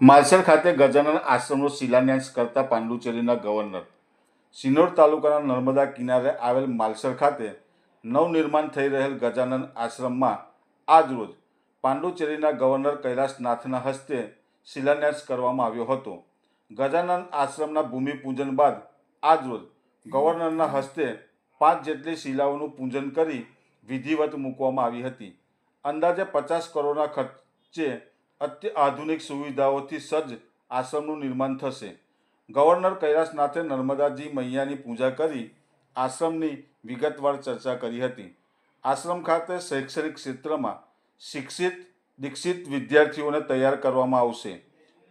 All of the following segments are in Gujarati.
માલસર ખાતે ગજાનન આશ્રમનો શિલાન્યાસ કરતા પાંડુચેરીના ગવર્નર. સિનોર તાલુકાના નર્મદા કિનારે આવેલ માલસર ખાતે નવનિર્માણ થઈ રહેલ ગજાનન આશ્રમમાં આજરોજ પાંડુચેરીના ગવર્નર કૈલાસનાથના હસ્તે શિલાન્યાસ કરવામાં આવ્યો હતો. ગજાનન આશ્રમના ભૂમિપૂજન બાદ આજરોજ ગવર્નરના હસ્તે પાંચ જેટલી શિલાઓનું પૂજન કરી વિધિવત મૂકવામાં આવી હતી. અંદાજે પચાસ કરોડના ખર્ચે અત્યાધુનિક સુવિધાઓથી સજ્જ આશ્રમનું નિર્માણ થશે. ગવર્નર કૈલાસનાથે નર્મદાજી મૈયાની પૂજા કરી આશ્રમની વિગતવાર ચર્ચા કરી હતી. આશ્રમ ખાતે શૈક્ષણિક ક્ષેત્રમાં શિક્ષિત, દીક્ષિત વિદ્યાર્થીઓને તૈયાર કરવામાં આવશે.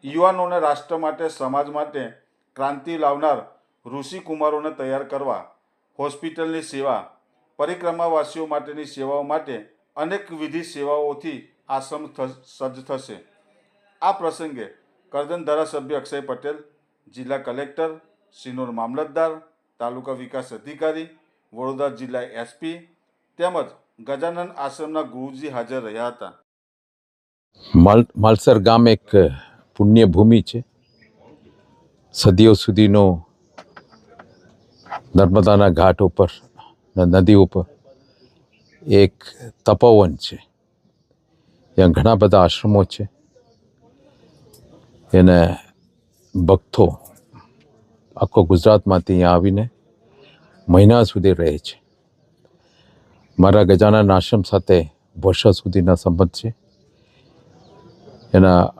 યુવાનોને રાષ્ટ્ર માટે, સમાજ માટે ક્રાંતિ લાવનાર ઋષિકુમારોને તૈયાર કરવા, હોસ્પિટલની સેવા, પરિક્રમાવાસીઓ માટેની સેવાઓ માટે અનેકવિધિ સેવાઓથી આશ્રમ સજ્જ થશે. આ પ્રસંગે કરજણ ધારાસભ્ય અક્ષય પટેલ, જિલ્લા કલેક્ટર સિનોર મામલતદાર, તાલુકા વિકાસ અધિકારી, વડોદરા જિલ્લા એસપી તેમજ ગજાનન આશ્રમના ગુરુજી હાજર રહ્યા હતા. માલ, માલસર ગામ એક પુણ્ય ભૂમિ છે. સદીઓ સુધીનો નર્મદાના ઘાટ ઉપર નદી ઉપર એક તપોવન છે. ત્યાં ઘણા બધા આશ્રમો છે. એને ભક્તો આખો ગુજરાતમાંથી અહીંયા આવીને મહિના સુધી રહે છે. મારા ગજાનન આશ્રમ સાથે વર્ષો સુધીના સંબંધ છે. એના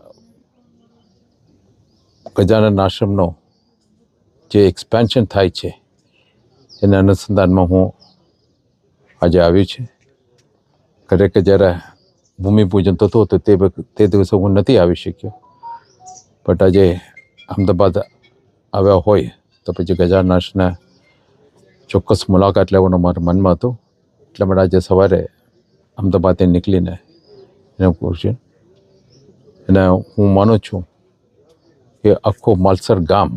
ગજાનન આશ્રમનો જે એક્સપેન્શન થાય છે, એના અનુસંધાનમાં હું આજે આવ્યું છે. ખરેખર જ્યારે ભૂમિપૂજન થતું હતું તે તે દિવસે હું નથી આવી શક્યો. બટ આજે અમદાવાદ આવ્યા હોય તો પછી ગજાનન ચોક્કસ મુલાકાત લેવાનું મારા મનમાં હતું. એટલે માટે આજે સવારે અમદાવાદથી નીકળીને એને પૂછ્યું અને હું માનું છું કે આખો માલસર ગામ,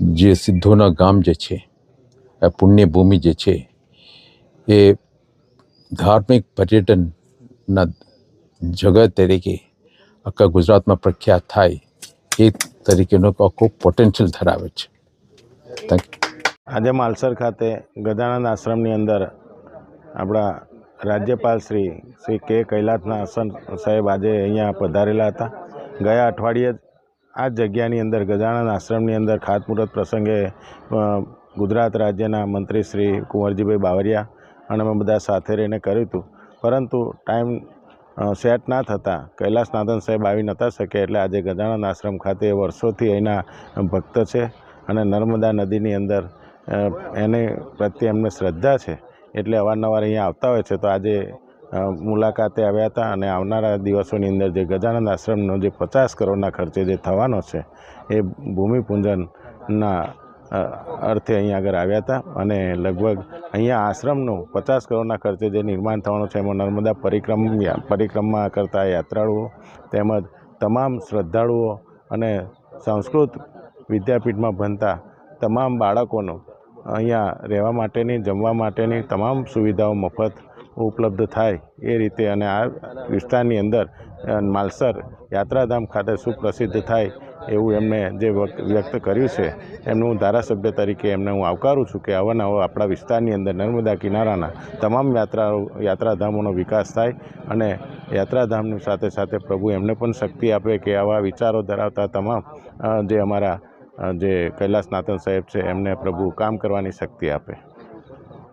જે સિદ્ધોના ગામ જે છે, આ પુણ્યભૂમિ જે છે, એ ધાર્મિક પર્યટનના જગત તરીકે આખા ગુજરાતમાં પ્રખ્યાત થાય એ તરીકેનો આખો પોટેન્શિયલ ધરાવે છે. થેન્ક આજે માલસર ખાતે ગજાનંદ આશ્રમની અંદર આપણા રાજ્યપાલ શ્રી શ્રી કે કૈલાસના આસન સાહેબ આજે અહીંયા પધારેલા હતા. ગયા અઠવાડિયે આ જગ્યાની અંદર, ગજાનંદ આશ્રમની અંદર ખાતમુહૂર્ત પ્રસંગે ગુજરાત રાજ્યના મંત્રી શ્રી કુંવરજીભાઈ બાવરિયા અને અમે બધા સાથે રહીને કર્યું હતું. પરંતુ ટાઈમ સેટ ના થતાં કૈલાસનાથન સાહેબ આવી નહોતા શકે એટલે આજે ગજાનંદ આશ્રમ ખાતે વર્ષોથી અહીંના ભક્ત છે અને નર્મદા નદીની અંદર એને પ્રત્યે એમને શ્રદ્ધા છે. એટલે અવારનવાર અહીંયા આવતા હોય છે તો આજે મુલાકાતે આવ્યા હતા અને આવનારા દિવસોની અંદર જે ગજાનંદ આશ્રમનો જે પચાસ કરોડના ખર્ચે જે થવાનો છે એ ભૂમિપૂજનના અર્થે અહીંયા આગળ આવ્યા હતા અને લગભગ અહીંયા આશ્રમનું પચાસ કરોડના ખર્ચે જે નિર્માણ થવાનું છે એમાં નર્મદા પરિક્રમ, પરિક્રમા કરતા યાત્રાળુઓ તેમજ તમામ શ્રદ્ધાળુઓ અને સંસ્કૃત વિદ્યાપીઠમાં ભણતા તમામ બાળકોનો અહીંયા રહેવા માટેની, જમવા માટેની તમામ સુવિધાઓ મફત ઉપલબ્ધ થાય એ રીતે અને આ વિસ્તારની અંદર માલસર યાત્રાધામ ખાતે સુપ્રસિદ્ધ થાય એવું એમણે જે વ્યક્ત કર્યું છે, એમનું હું ધારાસભ્ય તરીકે એમને હું આવકારું છું કે અવાનવા આપણા વિસ્તારની અંદર નર્મદા કિનારાના તમામ યાત્રાઓ, યાત્રાધામોનો વિકાસ થાય અને યાત્રાધામની સાથે સાથે પ્રભુ એમને પણ શક્તિ આપે કે આવા વિચારો ધરાવતા તમામ જે અમારા જે કૈલાસનાથન સાહેબ છે, એમને પ્રભુ કામ કરવાની શક્તિ આપે.